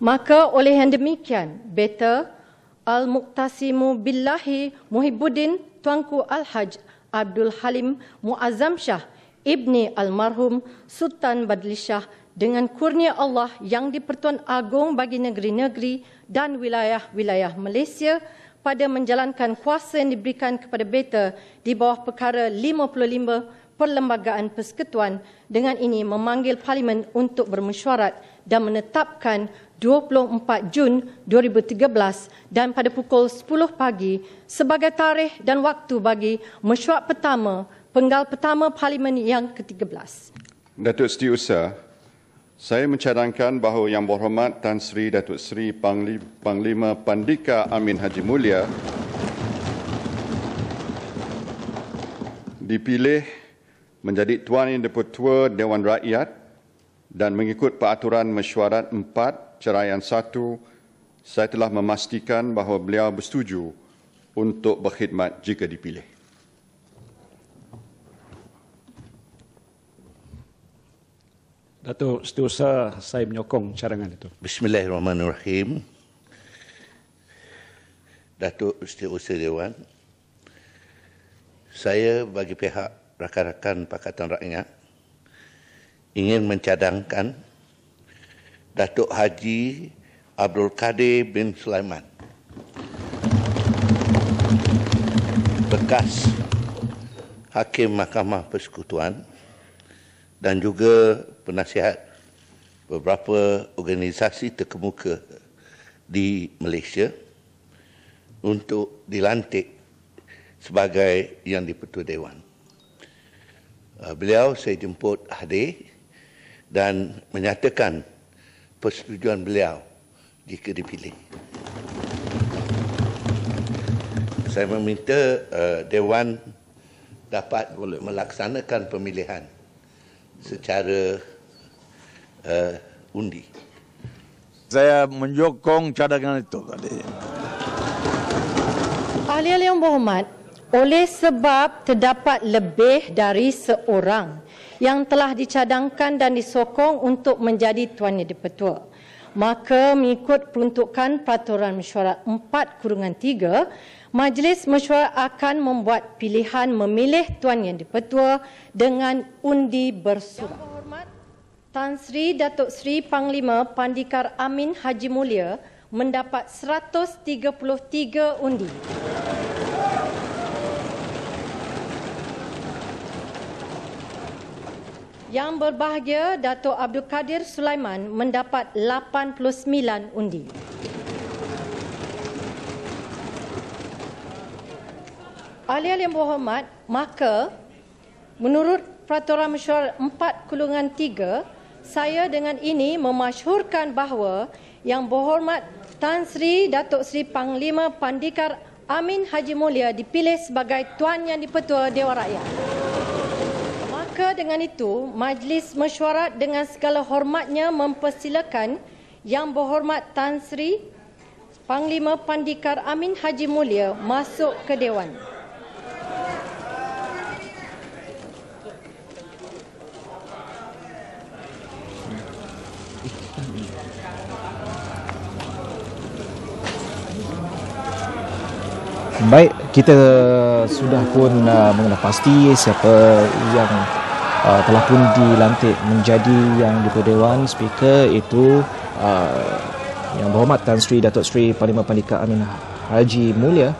Maka oleh yang demikian, Beta Al-Muqtasimu Billahi Muhibbuddin Tuanku Al-Haj Abdul Halim Muazzam Shah Ibni Almarhum Sultan Badli Shah dengan kurnia Allah yang dipertuan agung bagi negeri-negeri dan wilayah-wilayah Malaysia pada menjalankan kuasa yang diberikan kepada Beta di bawah perkara 55 Perlembagaan Persekutuan dengan ini memanggil Parlimen untuk bermesyuarat dan menetapkan 24 Jun 2013 dan pada pukul 10 pagi sebagai tarikh dan waktu bagi mesyuarat pertama penggal pertama Parlimen yang ke-13. Datuk Setiausaha, saya mencadangkan bahawa Yang Berhormat Tan Sri Datuk Sri Panglima Pandika Amin Haji Mulia dipilih menjadi Tuan Yang Dipertua Dewan Rakyat dan mengikut peraturan mesyuarat 4 ceraian 1 saya telah memastikan bahawa beliau bersetuju untuk berkhidmat jika dipilih. Datuk Setiausaha, saya menyokong cadangan itu. Bismillahirrahmanirrahim. Datuk Setiausaha Dewan, saya bagi pihak rakan-rakan Pakatan Rakyat ingin mencadangkan Datuk Haji Abdul Kadir bin Sulaiman bekas Hakim Mahkamah Persekutuan dan juga penasihat beberapa organisasi terkemuka di Malaysia untuk dilantik sebagai yang dipertua Dewan. Uh, beliau saya jemput hadir dan menyatakan persetujuan beliau jika dipilih. Saya meminta uh, Dewan dapat melaksanakan pemilihan secara uh, undi. Saya menyokong cadangan itu tadi. Ahli-ahli yang berhormat, oleh sebab terdapat lebih dari seorang yang telah dicadangkan dan disokong untuk menjadi Tuan Yang Dipertua. Maka mengikut peruntukan peraturan mesyuarat 4 kurungan 3, Majlis Mesyuarat akan membuat pilihan memilih Tuan Yang Dipertua dengan undi bersurat. Tan Sri Datuk Sri Panglima Pandikar Amin Haji Mulia mendapat 133 undi. Yang berbahagia Datuk Abdul Kadir Sulaiman mendapat 89 undi. Ahli-ahli yang berhormat, maka menurut peraturan mesyuarat 4 kulungan 3, saya dengan ini memasyhurkan bahawa yang berhormat Tan Sri Datuk Sri Panglima Pandikar Amin Haji Mulia dipilih sebagai Tuan Yang Dipertua Dewan Rakyat. Maka dengan itu, majlis mesyuarat dengan segala hormatnya mempersilakan Yang Berhormat Tan Sri Panglima Pandikar Amin Haji Mulia masuk ke Dewan. Baik, kita sudah pun uh, mengenal pasti siapa yang uh, telah pun dilantik menjadi yang Dipertua Dewan Speaker itu uh, yang berhormat Tan Sri Datuk Sri Panglima Pandika Amin Haji Mulia